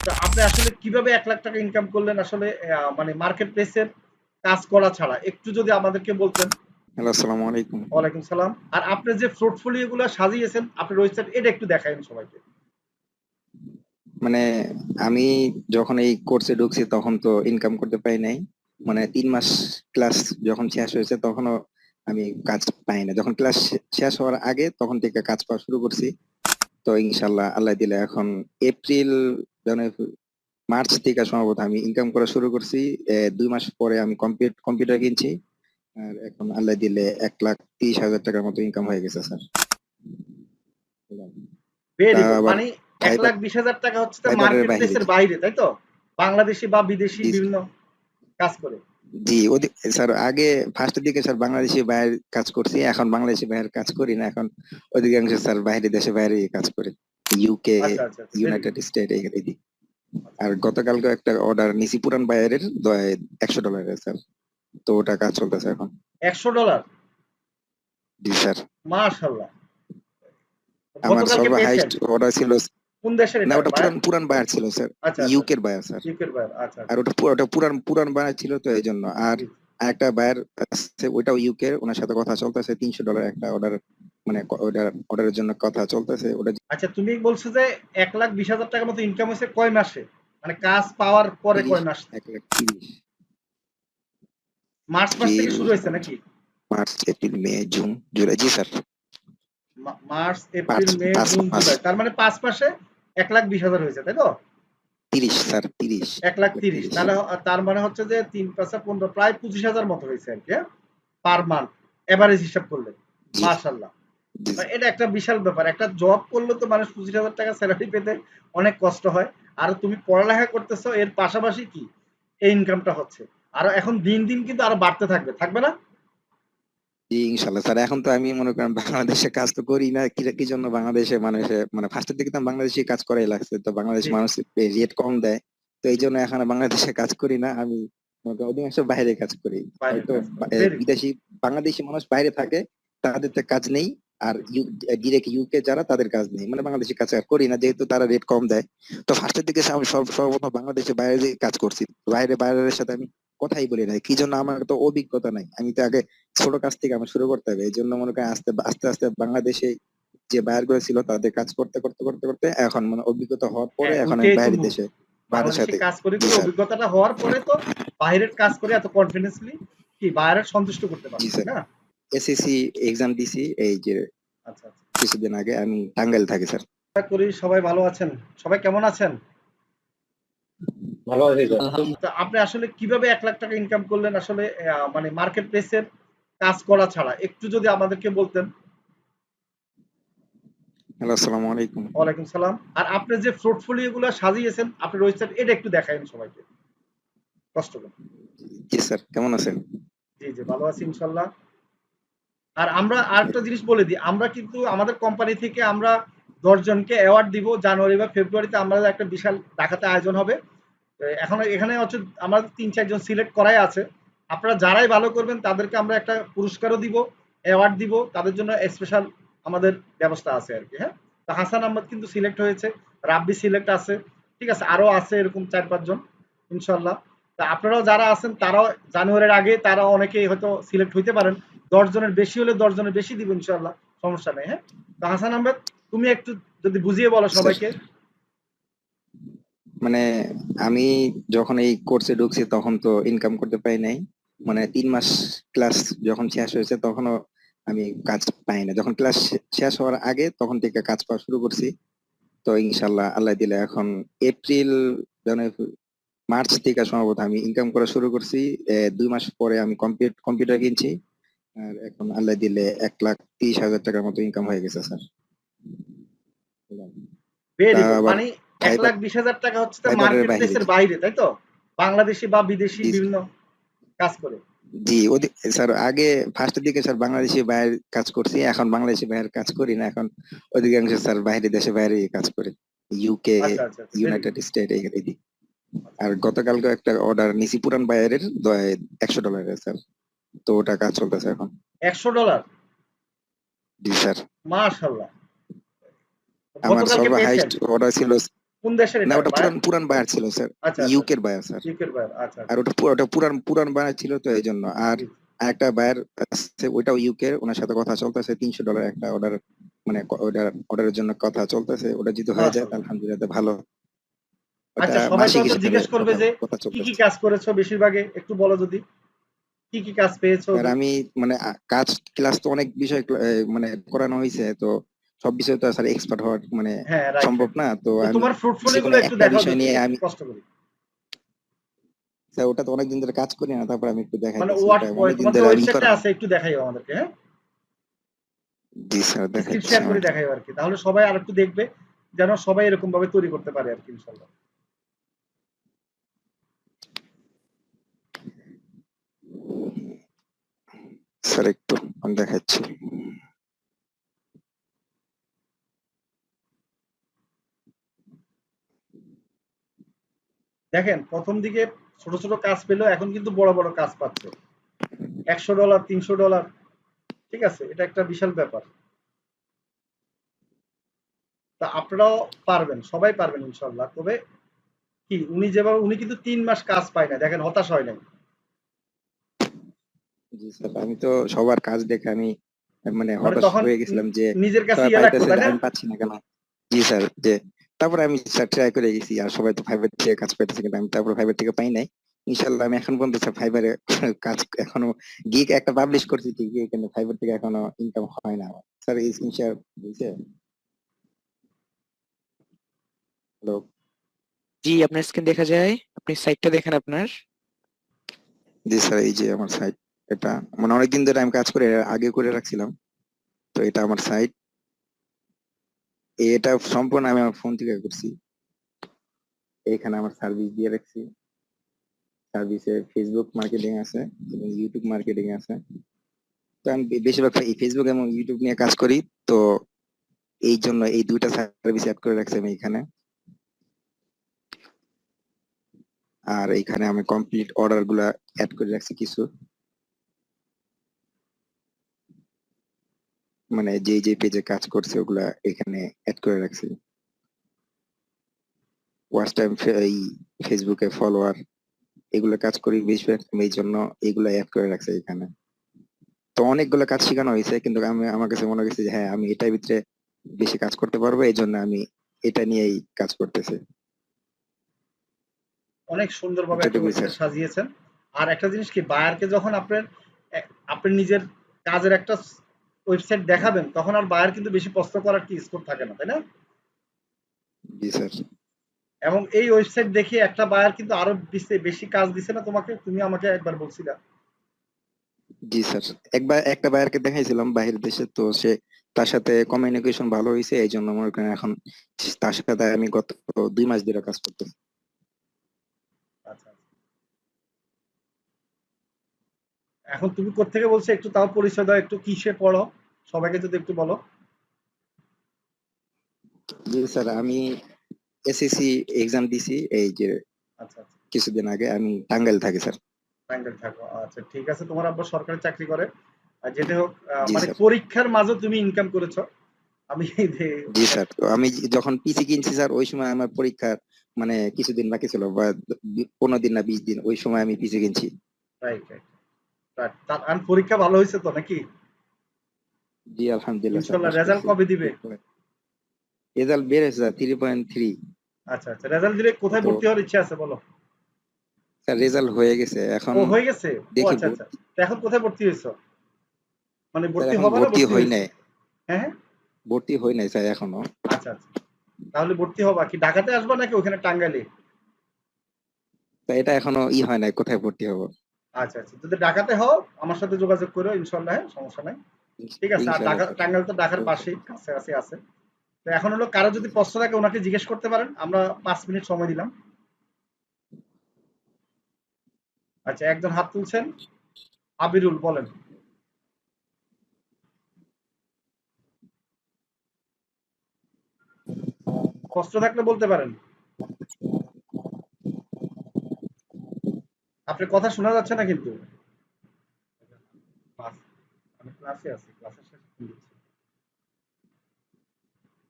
তো আপনি আসলে কীভাবে এক লাখ টাকা ইনকাম করলেন আসলে মানে মার্কেট প্লেসের কাজ করা ছাড়া? একটু যদি আমাদেরকে বলতেন। হ্যালো আসসালামু আলাইকুম। ওয়ালাইকুম সালাম। আর আপনি যে পোর্টফোলিও গুলো সাজিয়েছেন আপনি ওয়েবসাইট এটা একটু দেখাবেন সবাইকে। মানে আমি যখন এই কোর্সে ঢুকছি তখন তো ইনকাম করতে পারি নাই। মানে তিন মাস ক্লাস যখন শেষ হয়েছে তখনও আমি কাজ পাই না। যখন ক্লাস শেষ হওয়ার আগে তখন থেকে কাজ পাওয়া শুরু করছি। তো ইনশাল্লাহ আল্লাহ দিলে এখন এপ্রিল মানে মার্চ থেকে সম্ভবত আমি ইনকাম করা শুরু করছি। দুই মাস পরে আমি কম্পিউটার কিনছি। আর এখন আল্লাহ দিলে এক লাখ তিরিশ হাজার টাকার মতো ইনকাম হয়ে গেছে স্যার। মানে এক লাখ বিশ হাজার টাকা হচ্ছে মার্কেট বাইরে। বাইরে তাই তো? বাংলাদেশি বা বিদেশি বিভিন্ন কাজ করে। জি স্যার আগে ফার্স্টের দিকে স্যার বাংলাদেশি বাইরের কাজ করছি এখন বাংলাদেশি বাইরের কাজ করি না এখন অধিকাংশ স্যার বাইরে দেশে বাইরে কাজ করি। ইউকে ইউনাইটেড স্টেট এদিক আর গতকালকে একটা অর্ডার নিছি পুরান বাইরের একশো ডলারের স্যার। তো ওটা কাজ চলতেছে এখন। একশো ডলার জি স্যার। মাশাল্লাহ আমার গতকালকে সর্ব হাইস্ট অর্ডার ছিল কোন দেশের না ওটা পুরান পুরান বায়ার ছিল স্যার। আচ্ছা ইউকের বায়ার স্যার। ইউকের বাইরে আচ্ছা আর ওটা ওটা পুরান পুরান বায়ার ছিল তো এই জন্য। আর একটা বায়ার আছে ওইটাও ইউকে ওনার সাথে কথা চলতেছে তিনশো ডলার একটা অর্ডার মানে অর্ডারের জন্য কথা চলতেছে ওটা আচ্ছা তুমি বলছো যে এক লাখ বিশ হাজার টাকার মতো ইনকাম হয়েছে কয় মাসে? মানে কাজ পাওয়ার পরে কয় মাস? এক লাখ তিরিশ। মার্চ মাস থেকে শুরু হয়েছে নাকি? March April May June July. জি sir. March April May June July. তার মানে পাঁচ মাসে এক লাখ বিশ হাজার হয়েছে তাই তো? তিরিশ স্যার তিরিশ। এক লাখ তিরিশ। তাহলে তার মানে হচ্ছে যে তিন পাঁচা পনেরো প্রায় পঁচিশ হাজার মতো হয়েছে আর কি পার মান্থ এভারেজ হিসাব করলে। মাশাল্লাহ এটা একটা বিশাল ব্যাপার। একটা জব করলে তো মানুষ পঁচিশ হাজার টাকা স্যালারি পেতে অনেক কষ্ট হয়। আর তুমি পড়ালেখা করতেছো এর পাশাপাশি কি? এই ইনকামটা হচ্ছে। আর এখন দিন দিন কিন্তু আরও বাড়তে থাকবে। থাকবে না? ইনশাল্লাহ। স্যার এখন তো আমি মনে করেন বাংলাদেশে কাজ তো করি না কি জন্য বাংলাদেশে মানুষে মানে ফার্স্টের দিকে তো বাংলাদেশে কাজ করাই লাগছে তো বাংলাদেশ মানুষ রেট কম দেয় তো এই জন্য এখন বাংলাদেশে কাজ করি না আমি অধিকাংশ বাইরে কাজ করি. বিদেশি বাংলাদেশি মানুষ বাইরে থাকে তাদের তো কাজ নেই আর ডিরেক্ট ইউকে যারা তাদের কাজ নেই। মানে বাংলাদেশের কাজ আর করি না যেহেতু তারা রেট কম দেয়। তো ফার্স্টের দিকে আমি সর্বপ্রথম বাংলাদেশে বাইরে কাজ করছি। বাইরে বাইরের সাথে আমি কথাই বলি না। কি জন্য আমার তো অভিজ্ঞতা নাই? আমি তো আগে ছোট কাজ থেকে আমার শুরু করতে হবে। এই জন্য মনে করেন আস্তে আস্তে আস্তে বাংলাদেশে যে বায়ারগুলো ছিল তাদের কাজ করতে করতে করতে করতে এখন মানে অভিজ্ঞতা হওয়ার পরে এখন আমি বাইরের দেশে বাইরের সাথে কাজ করে করে। অভিজ্ঞতাটা হওয়ার পরে তো বাইরের কাজ করে এত কনফিডেন্সলি কি বাইরের সন্তুষ্ট করতে স্যার। না? এসএসসি এক্সাম দিছি এই যে আচ্ছা আচ্ছা। কিছুদিন আগে আমি টাঙ্গাইল থাকি স্যার। আশা করি সবাই ভালো আছেন। সবাই কেমন আছেন? ভালো আছি স্যার। তো আপনি আসলে কীভাবে এক লাখ টাকা ইনকাম করলেন? আসলে আহ, মানে মার্কেট প্লেসের কাজ করা ছাড়া। একটু যদি আমাদেরকে বলতেন। হ্যালো আসসালামু আলাইকুম। ওয়ালাইকুম সালাম। আর আপনি যে পোর্টফোলিও গুলো সাজিয়েছেন আপনার ওয়েবসাইট এটা একটু দেখাবেন সবাইকে। কষ্ট করে। জি স্যার। কেমন আছেন? জি জি ভালো আছি ইনশাল্লাহ। আর আমরা আরেকটা জিনিস বলে দিই, আমরা কিন্তু আমাদের কোম্পানি থেকে আমরা দশজনকে অ্যাওয়ার্ড দিব জানুয়ারি বা ফেব্রুয়ারিতে আমরা একটা বিশাল ঢাকাতে আয়োজন হবে। এখন এখানে হচ্ছে আমাদের তিন চারজন সিলেক্ট করাই আছে। আপনারা যারাই ভালো করবেন, তাদেরকে আমরা একটা পুরস্কারও দিব অ্যাওয়ার্ড দিব, তাদের জন্য স্পেশাল আমাদের ব্যবস্থা আছে আর কি হ্যাঁ? তো হাসান আহমদ কিন্তু সিলেক্ট হয়েছে, রাব্বি সিলেক্ট আছে, ঠিক আছে? আরও আছে এরকম চার পাঁচজন ইনশাল্লাহ তা আপনারাও যারা আছেন, তারাও জানুয়ারির আগে তারা অনেকেই হয়তো সিলেক্ট হইতে পারেন। দশ জনের বেশি হলে দশ জনের বেশি দিব ইনশাল্লাহ সমস্যা নেই হ্যাঁ? তো হাসান আহমেদ, তুমি একটু যদি বুঝিয়ে বলো সবাইকে। মানে আমি যখন এই কোর্সে ঢুকছি তখন তো ইনকাম করতে পারি নাই। মানে তিন মাস ক্লাস যখন শেষ হয়েছে তখনও আমি কাজ পাই না। যখন ক্লাস শেষ হওয়ার আগে তখন থেকে কাজ পাওয়া শুরু করছি। তো ইনশাল্লাহ আল্লাহ দিলে এখন এপ্রিল মার্চ থেকে সম্ভবত আমি ইনকাম করা শুরু করছি। দুই মাস পরে আমি কম্পিউটার কিনছি। আর এখন আল্লাহ দিলে এক লাখ তিরিশ হাজার টাকার মতো ইনকাম হয়ে গেছে স্যার। মানে এক লাখ বিশ হাজার টাকা হচ্ছে মার্কেট বাইরে। প্লেসের বাইরে তাই তো? বাংলাদেশি বা বিদেশি বিভিন্ন কাজ করে। জি স্যার আগে ফার্স্টের দিকে স্যার বাংলাদেশি বাইরের কাজ করছি এখন বাংলাদেশি বাইরের কাজ করি না এখন অধিকাংশ স্যার বাইরে দেশে বাইরে কাজ করি। ইউকে ইউনাইটেড স্টেট এদিক আর গতকালকে একটা অর্ডার নিছি পুরান বাইরের একশো ডলারের স্যার। তো ওটা কাজ চলতেছে এখন। একশো ডলার? জি স্যার। মাশাল্লাহ আমার সর্ব হাইস্ট অর্ডার ছিল কোন দেশের না ওটা পুরান পুরান বায়ার ছিল স্যার। আচ্ছা ইউকের বায়ার স্যার। ইউকের বায়ার আচ্ছা আর ওটা পুরো- পুরান পুরান বায়ার ছিল তো এই জন্য। আর একটা বায়ার আছে ওটাও ইউকে ওনার সাথে কথা চলতেছে তিনশো ডলার একটা অর্ডার মানে অর্ডার অর্ডারের জন্য কথা চলতেছে। ওটা যদি হয়ে যায় আচ্ছা। আলহামদুলিল্লাহ ভালো। আচ্ছা, সবাই জিজ্ঞেস করবে যে কি কি কাজ করেছ বেশিরভাগে? একটু বলো যদি। কি কি কাজ পেয়েছ? আর আমি মানে কাজ ক্লাস তো অনেক বিষয় মানে করানো হয়েছে তো সব বিষয় তো স্যার এক্সপার্ট হওয়ার মানে হ্যাঁ সম্ভব না তো তোমার ফ্রুটফুলি যেকোনো গুলো একটু দেখাও নিয়ে আমি- কষ্ট করি। স্যার ওটা তো অনেকদিন ধরে কাজ করি না তারপর আমি একটু দেখাই মানে ওয়াট অনেকদিন তোমার ধরে ওয়েবসাইটে আছে একটু দেখাইও আমাদেরকে হ্যাঁ? জি স্যার দেখাচ্ছি শেয়ার করে। দেখাইও আর কি তাহলে সবাই আর একটু দেখবে যেন সবাই এরকম ভাবে তৈরি করতে পারে আর কি ইনশাআল্লাহ স্যার, একটু আমি দেখাচ্ছি। দেখেন, প্রথম দিকে ছোট ছোট কাজ পেলেও এখন কিন্তু বড় বড় কাজ পাচ্ছে। একশো ডলার, তিনশো ডলার, ঠিক আছে? এটা একটা বিশাল ব্যাপার। তা আপনারাও পারবেন, সবাই পারবেন ইনশাল্লাহ। তবে কি, উনি যেভাবে, উনি কিন্তু তিন মাস কাজ পায় না। দেখেন, হতাশ হয় নাই। জি স্যার আমি তো সবার কাজ দেখে আমি মানে মানে হতাশ হয়ে গেছিলাম যে নিজের কাছে ইয়ে আমি পাচ্ছি না কেন? জি স্যার যে তারপরে আমি স্যার ট্রাই করে গেছি আর সবাই তো ফাইবার থেকে কাজ পাইতেছে কিন্তু আমি তারপরে ফাইবার থেকে পাই নাই। ইনশাল্লাহ আমি এখন পর্যন্ত স্যার ফাইবারে কাজ এখনও গিগ একটা পাবলিশ করছি ঠিকই কিন্তু ফাইবার থেকে এখনও ইনকাম হয় না আমার। স্যার এই স্ক্রিন শেয়ার হয়েছে হ্যালো জি আপনার স্ক্রিন দেখা যায়। আপনি সাইটটা দেখেন আপনার। জি স্যার এই যে আমার সাইট এটা মানে অনেকদিন ধরে আমি কাজ করে, আগে করে রাখছিলাম। তো এটা আমার সাইট এটা সম্পূর্ণ আমি আমার ফোন থেকে করছি। এখানে আমার সার্ভিস দিয়ে রাখছি। সার্ভিসে ফেসবুক মার্কেটিং আছে এবং ইউটিউব মার্কেটিং আছে। তো আমি বেশিরভাগ এই ফেসবুক এবং ইউটিউব নিয়ে কাজ করি। তো এই জন্য এই দুইটা সার্ভিস অ্যাড করে রাখছি আমি এখানে। আর এইখানে আমি কমপ্লিট অর্ডারগুলা অ্যাড করে রাখছি কিছু। মানে যে যে পেজে কাজ করছে ওগুলা এখানে অ্যাড করে রাখছি। ওয়াচ টাইম এই ফেসবুকে ফলোয়ার এগুলো কাজ করি বেশিরভাগ আমি এই জন্য এগুলো অ্যাড করে রাখছি এখানে। তো অনেকগুলো কাজ শেখানো হয়েছে কিন্তু আমি আমার কাছে মনে হয়েছে যে হ্যাঁ আমি এটার ভিতরে বেশি কাজ করতে পারব এই জন্য আমি এটা নিয়েই কাজ করতেছি। অনেক সুন্দরভাবে সাজিয়েছেন। আর একটা জিনিস কি বায়ারকে যখন আপনার আপনি নিজের কাজের একটা ওয়েবসাইট দেখাবেন তখন আর বায়ার কিন্তু বেশি প্রশ্ন করার কি স্কোপ থাকে না তাই না? জি স্যার। এবং এই ওয়েবসাইট দেখে একটা বায়ার কিন্তু আরও বেশি বেশি কাজ দিছে না তোমাকে? তুমি আমাকে একবার বলছিলা। জি স্যার একবার একটা বায়ারকে দেখাইছিলাম বাহির দেশে তো সে তার সাথে কমিউনিকেশন ভালো হয়েছে এই জন্য মনে করেন এখন তার সাথে আমি গত দুই মাস ধরে কাজ করতেছি। আচ্ছা আচ্ছা। এখন তুমি কোত্থেকে বলছো? একটু তাও পরিচয় দাও একটু কিসে পড়ো? সবাইকে যদি একটু বলো। জি স্যার আমি এসএসসি এক্সাম দিছি এই যে আচ্ছা আচ্ছা। কিছুদিন আগে আমি টাঙ্গাইল থাকি স্যার। টাঙ্গাইল থাকো আচ্ছা ঠিক আছে। তোমার আব্বা সরকারি চাকরি করে। আর যেটা হোক মানে পরীক্ষার মাঝে তুমি ইনকাম করেছ। আমি জি স্যার তো আমি যখন পিসি কিনছি স্যার ওই সময় আমার পরীক্ষার মানে কিছুদিন বাকি ছিল বা পনেরো দিন না বিশ দিন ওই সময় আমি পিসি কিনছি। রাইট রাইট আর পরীক্ষা ভালো হয়েছে তো নাকি? জি আলহামদুলিল্লাহ ইনশাল্লাহ রেজাল্ট কবে দিবে? রেজাল্ট বেড়েছে স্যার থ্রি পয়েন্ট থ্রি আচ্ছা আচ্ছা রেজাল্ট দিলে কোথায় ভর্তি হওয়ার ইচ্ছা আছে বলো? স্যার রেজাল্ট হয়ে গেছে এখন ও হয়ে গেছে? আচ্ছা আচ্ছা। এখন কোথায় ভর্তি হয়েছো? মানে ভর্তি হবে না ভর্তি হই নাই। হ্যাঁ হ্যাঁ। ভর্তি হই নাই স্যার এখনও। আচ্ছা আচ্ছা। তাহলে ভর্তি হবা কি? ঢাকাতে আসবা নাকি ওখানে টাঙ্গাইলে? তা এটা এখনও ই হয় নাই কোথায় ভর্তি হব। আচ্ছা আচ্ছা। যদি ঢাকাতে হও আমার সাথে যোগাযোগ করো ইনশাল্লাহ হ্যাঁ সমস্যা নাই। ঠিক আছে আর। টাঙ্গাইল তো ঢাকার পাশেই কাছাকাছি আছে। তো এখন হলো কারও যদি প্রশ্ন থাকে ওনাকে জিজ্ঞেস করতে পারেন। আমরা পাঁচ মিনিট সময় দিলাম। আচ্ছা একজন হাত তুলছেন। আবিরুল বলেন। কষ্ট থাকলে বলতে পারেন। আপনার কথা শোনা যাচ্ছে না কিন্তু। ক্লাসে আছি ক্লাসের শেষে ফোন দিচ্ছি।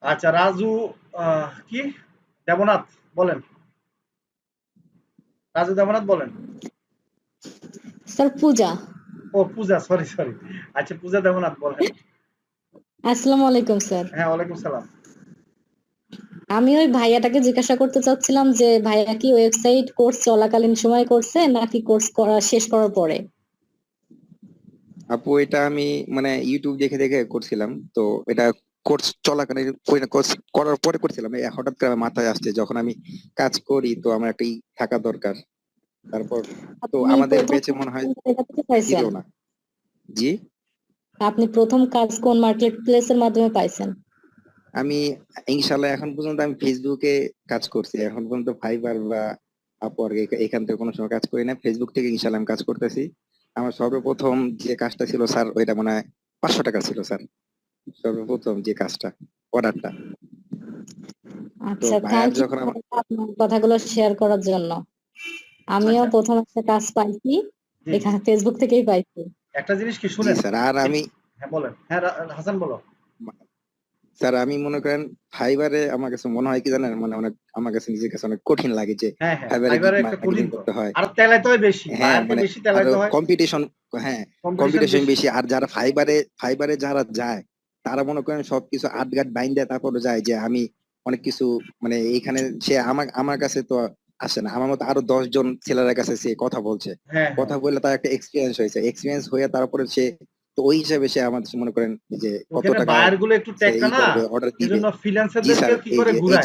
আচ্ছা রাজু কি? দেবনাথ বলেন। রাজু দেবনাথ বলেন। স্যার পূজা। ও পূজা সরি সরি আচ্ছা পূজা দেবনাথ বলেন। আসসালামু আলাইকুম স্যার। হ্যাঁ ওয়ালাইকুম সালাম। আমি ওই ভাইয়াটাকে জিজ্ঞাসা করতে চাচ্ছিলাম যে ভাইয়া কি ওয়েবসাইট কোর্স চলাকালীন সময় করছে নাকি কোর্স করা শেষ করার পরে? আপু এটা আমি মানে ইউটিউব দেখে দেখে করছিলাম। তো এটা কোর্স চলাকালীন কোর্স করার পরে করছিলাম। হঠাৎ করে মাথায় আসছে যখন আমি কাজ করি তো আমার একটা থাকা দরকার। তারপর তো আমাদের বেচে মনে হয় ছিল না। জি? আপনি প্রথম কাজ কোন মার্কেট প্লেসের মাধ্যমে পাইছেন? আমি ইনশাল্লাহ এখন পর্যন্ত আমি ফেসবুকে কাজ করছি। এখন পর্যন্ত ফাইবার বা আপওয়ার্ক এখান থেকে কোনো সময় কাজ করি না। ফেসবুক থেকে ইনশাল্লাহ আমি কাজ করতেছি। আমার সর্বপ্রথম যে কাজটা ছিল স্যার ওইটা মনে হয় পাঁচশো টাকা ছিল স্যার। সর্বপ্রথম যে কাজটা অর্ডারটা। আচ্ছা থ্যাংক ইউ আপনার কথাগুলো শেয়ার করার জন্য। আমিও আচ্ছা। প্রথম একটা কাজ পাইছি এখানে ফেসবুক থেকেই পাইছি। একটা জিনিস কি শুনেন? স্যার আর আমি হ্যাঁ বলেন। হ্যাঁ হাসান বলো। স্যার আমি মনে করেন ফাইবারে আমার কাছে মনে হয় কি জানেন? মানে অনেক আমার কাছে নিজের কাছে অনেক কঠিন লাগে যে হ্যাঁ হ্যাঁ ফাইবারে মার্কেটিং কঠিন করতে হয়। আর তেলাইতে হয় বেশি হ্যাঁ মানে হয়। কম্পিটিশন হ্যাঁ কম্পিটিশন বেশি। আর যারা ফাইবারে ফাইবারে যারা যায় তারা মনে করেন সবকিছু আটগাট বাইন দেয় তারপরে যায় যে আমি অনেক কিছু মানে এইখানে সে আমার আমার কাছে তো আসে না। আমার মতো আরও দশ জন ছেলেদের কাছে সে কথা বলছে। হ্যাঁ কথা বললে তার একটা এক্সপিরিয়েন্স হয়েছে। এক্সপিরিয়েন্স হয়ে তারপরে সে তো ওই হিসাবে সে আমাদের মনে করেন যে কত টাকা একটু ই না? অর্ডার দিবে। জন্য জি কি করে যে- ঘুরায়?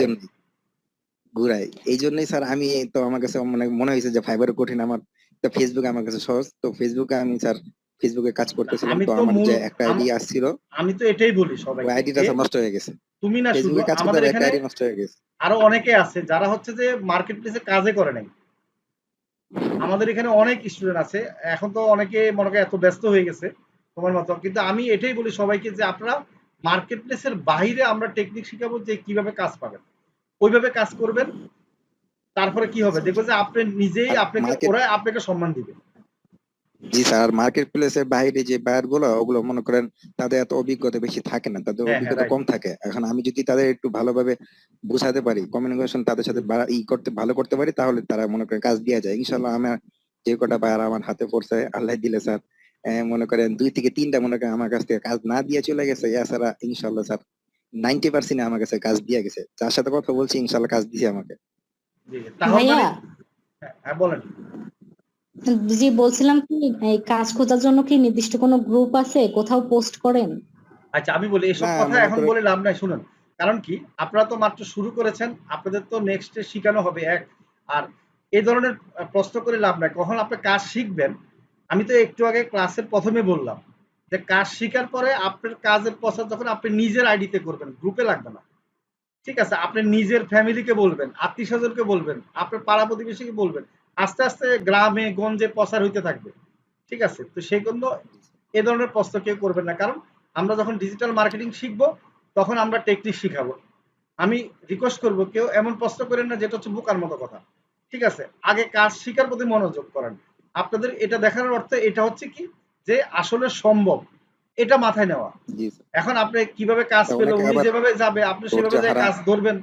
ঘুরাই এই জন্যই স্যার আমি তো আমার কাছে মানে মনে হয়েছে যে ফাইবার কঠিন আমার। তো ফেসবুক আমার কাছে সহজ। তো ফেসবুকে আমি স্যার ফেসবুকে কাজ করতেছিলাম। তো আমার যে একটা আইডি আসছিল আমি তো এটাই বলি সবাই আইডিটা নষ্ট হয়ে গেছে। তুমি না শুধু ফেসবুকে কাজ করতে আমাদের এখানে আইডি নষ্ট হয়ে গেছে। আরও অনেকে আছে যারা হচ্ছে যে মার্কেট প্লেসে কাজে করে নাই। আমাদের এখানে অনেক স্টুডেন্ট আছে। এখন তো অনেকে মনে করে এত ব্যস্ত হয়ে গেছে। তোমার মতো কিন্তু আমি এটাই বলি সবাইকে যে আপনারা মার্কেট প্লেসের বাইরে আমরা টেকনিক শিখাবো যে কীভাবে কাজ পাবেন। ওইভাবে কাজ করবেন তারপরে কি হবে? দেখব যে আপনি নিজেই আপনাকে market- ওরা আপনাকে সম্মান দিবে। জি স্যার মার্কেট প্লেসের বাইরে যে বায়ারগুলো ওগুলো মনে করেন তাদের এত অভিজ্ঞতা বেশি থাকে না তাদের হ্যাঁ, হ্যাঁ, অভিজ্ঞতা কম থাকে। এখন আমি যদি তাদের একটু ভালোভাবে বোঝাতে পারি কমিউনিকেশন তাদের সাথে ই করতে ভালো করতে পারি তাহলে তারা মনে করেন কাজ দেওয়া যায়। ইনশাল্লাহ আমার যে কটা বায়ার আমার হাতে পড়ছে আল্লাহ দিলে স্যার মনে করেন দুই থেকে তিনটা মনে করেন আমার কাছ থেকে কাজ না দিয়ে চলে গেছে। এছাড়া ইনশাল্লাহ স্যার নাইনটি পার্সেন্ট আমার কাছে কাজ দিয়ে গেছে। যার সাথে কথা বলছি ইনশাল্লাহ কাজ দিছে আমাকে। মানে- হ্যাঁ, হ্যাঁ বলেন। জি বলছিলাম কি এই কাজ খোঁজার জন্য কি নির্দিষ্ট কোনো গ্রুপ আছে? কোথাও পোস্ট করেন? আচ্ছা আমি বলি এসব কথা এখন বলে লাভ নাই শুনুন। কারণ কি আপনারা তো মাত্র শুরু করেছেন আপনাদের তো নেক্সটে শেখানো হবে এক। আর এই ধরনের প্রশ্ন করে লাভ নাই। কখন আপনি কাজ শিখবেন আমি তো একটু আগে ক্লাসের প্রথমে বললাম যে কাজ শিখার পরে আপনার কাজের প্রচার যখন আপনি নিজের আইডিতে করবেন গ্রুপে লাগবে না। ঠিক আছে? আপনি নিজের ফ্যামিলিকে বলবেন, আত্মীয় স্বজনকে বলবেন, আপনার পাড়া প্রতিবেশীকে বলবেন, আস্তে আস্তে গ্রামে, গঞ্জে প্রচার হইতে থাকবে। ঠিক আছে? তো সেই জন্য এ ধরনের প্রশ্ন কেউ করবেন না। কারণ আমরা যখন ডিজিটাল মার্কেটিং শিখব, তখন আমরা টেকনিক শিখাবো। আমি রিকোয়েস্ট করব, কেউ এমন প্রশ্ন করেন না, যেটা হচ্ছে বোকার মতো কথা। ঠিক আছে? আগে কাজ শিখার প্রতি মনোযোগ করেন। আপনাদের এটা দেখানোর অর্থ এটা হচ্ছে কি? যে আসলে সম্ভব। এটা মাথায় নেওয়া। এখন আপনি কীভাবে কাজ পেল উনি যেভাবে যাবে আপনি সেভাবে যে কাজ ধরবেন।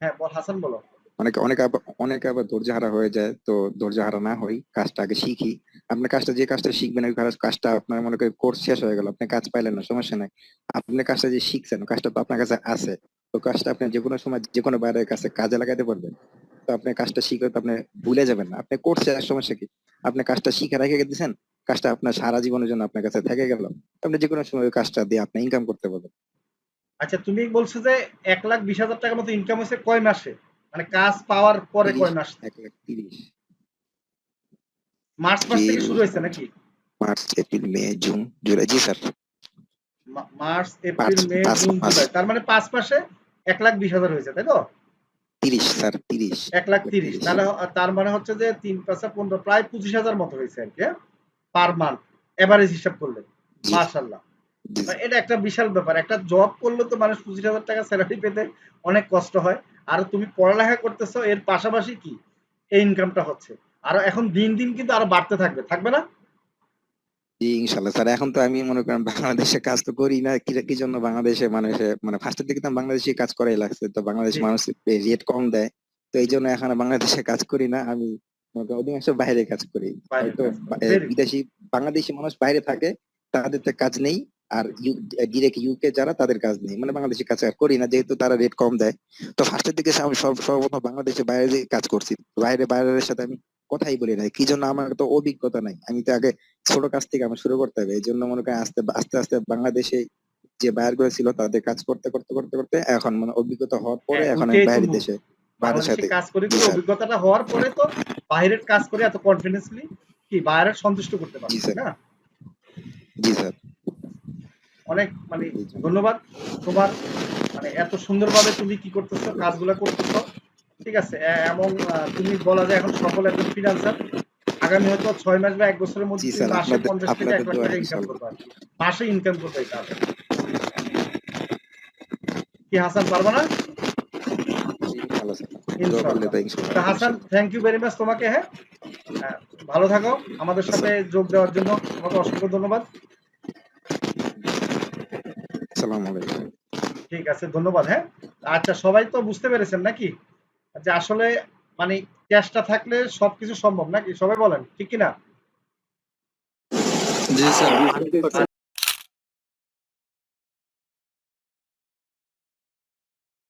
হ্যাঁ বল হাসান বলো। অনেকে অনেকে অনেকে আবার ধৈর্য হারা হয়ে যায় তো ধৈর্য হারা না হই কাজটা আগে শিখি। আপনার কাজটা যে কাজটা শিখবেন ওই কাজটা আপনার মনে করেন কোর্স শেষ হয়ে গেল আপনি কাজ পাইলেন না সমস্যা নাই। আপনি কাজটা যে শিখছেন কাজটা তো আপনার কাছে আছে। তো কাজটা আপনি যে কোনো সময় যে কোনো বাইরের কাছে কাজে লাগাতে পারবেন। তো আপনি কাজটা শিখলে তো আপনি ভুলে যাবেন না। আপনি কোর্স শেষ সমস্যা কি? আপনি কাজটা শিখে রেখে দিয়েছেন কাজটা আপনার সারা জীবনের জন্য আপনার কাছে থেকে গেল। আপনি যে কোনো সময় ওই কাজটা দিয়ে আপনি ইনকাম করতে পারবেন। আচ্ছা তুমি বলছো যে এক লাখ বিশ হাজার টাকার মতো ইনকাম হয়েছে কয় মাসে? মানে কাজ পাওয়ার পরে কয় মাস? এক লাখ তিরিশ। মার্চ মাস থেকে শুরু হয়েছে নাকি? March April May June July জি sir. March April May June July. তার মানে পাঁচ মাসে এক লাখ বিশ হাজার হয়েছে তাই তো? তিরিশ স্যার তিরিশ। এক লাখ তিরিশ। তাহলে তার মানে হচ্ছে যে তিন পাঁচা পনেরো প্রায় পঁচিশ হাজার মতো হয়েছে আর কি পার মান্থ এভারেজ হিসাব করলে। এটা একটা বিশাল ব্যাপার। একটা জব করলে তো মানুষ পঁচিশ হাজার টাকা স্যালারি পেতে অনেক কষ্ট হয়। আর তুমি পড়ালেখা করতেছো এর পাশাপাশি কি? এই ইনকামটা হচ্ছে। আর এখন দিন দিন কিন্তু আরও বাড়তে থাকবে। থাকবে না? জি ইনশাল্লাহ স্যার এখন তো আমি মনে করেন বাংলাদেশে কাজ তো করি না কি কি জন্য বাংলাদেশে মানুষে মানে ফার্স্টের দিকে তো বাংলাদেশে কাজ করাই লাগছে তো বাংলাদেশ জি। মানুষ রেট কম দেয় তো এই জন্য এখন আর বাংলাদেশে কাজ করি না আমি মনে করেন অধিকাংশ বাইরে কাজ করি বাইরে হয়তো কাজ করেন। এ, Very বিদেশি বাংলাদেশি মানুষ বাইরে থাকে তাদের তো কাজ নেই আর ডিরেক্ট ইউকে যারা তাদের কাজ নেই মানে বাংলাদেশি কাজ আর করি না যেহেতু তারা রেট কম দেয় তো ফার্স্টের দিকে আমি সব- সর্বপ্রথম বাংলাদেশে বাইরে যেয়ে কাজ করছি বাইরে বাইরের সাথে আমি কথাই বলি না কি জন্য আমার তো অভিজ্ঞতা নাই? আমি তো আগে ছোট কাজ থেকে আমার শুরু করতে হবে এই জন্য মনে করেন আস্তে আস্তে আস্তে বাংলাদেশে যে বায়ারগুলো ছিল তাদের কাজ করতে করতে করতে করতে এখন মানে অভিজ্ঞতা হওয়ার পরে এখন আমি বাইরের দেশে বাইরের সাথে কাজ করে অভিজ্ঞতাটা হওয়ার পরে তো বাইরের কাজ করে এত কনফিডেন্সলি কি বাইরের সন্তুষ্ট করতে পারবে না? জি স্যার। অনেক মানে ধন্যবাদ। তোমার মানে এত সুন্দরভাবে তুমি কি করতেছো কাজগুলো করতেছো ঠিক আছে এবং তুমি বলা যায় এখন সফল একজন ফিনান্সার আগামী হয়তো ছয় মাস বা এক বছরের মধ্যে মাসে পঞ্চাশ থেকে এক লাখ টাকা ইনকাম। করবে। মাসে ইনকাম করবে। কি হাসান পারবা না? Hasan thank you very much তোমাকে হ্যাঁ? হ্যাঁ, ভালো থাকো আমাদের সাথে যোগ দেওয়ার জন্য তোমাকে অসংখ্য ধন্যবাদ। ঠিক আছে ধন্যবাদ হ্যাঁ? আচ্ছা সবাই তো বুঝতে পেরেছেন নাকি? যে আসলে মানে চেষ্টা থাকলে সবকিছু সম্ভব নাকি? সবাই বলেন ঠিক কিনা?